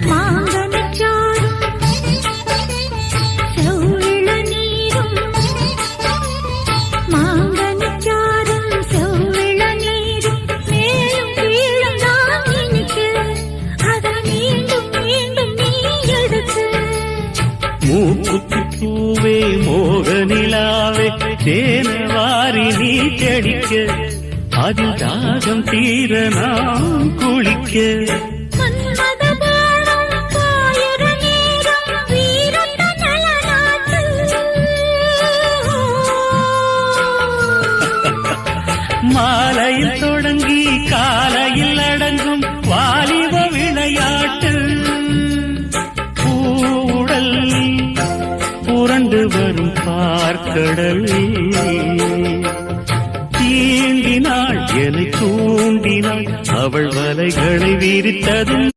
மாங்கனிச்சாரும் செவ்விளநீரும் மாங்கனிச்சாரும் செவ்விளநீரும் மேலும் கீழும் தான் இனிக்க அதை மீண்டும் மீண்டும் நீ எடுத்து. மூக்குத்தி பூவே மோகனிலாவே தேனவாரி நீ தெடிக்க அதில் தாகம் தீர நாம் குளிக்க. மாலையில் தொடங்கி காலையில் அடங்கும் வாலிப விளையாட்டு. பூடல் புரண்டு வரும் பார்க்கடல். தீண்டினாள் என தூண்டினாள் அவள் வலைகளை விரித்ததும்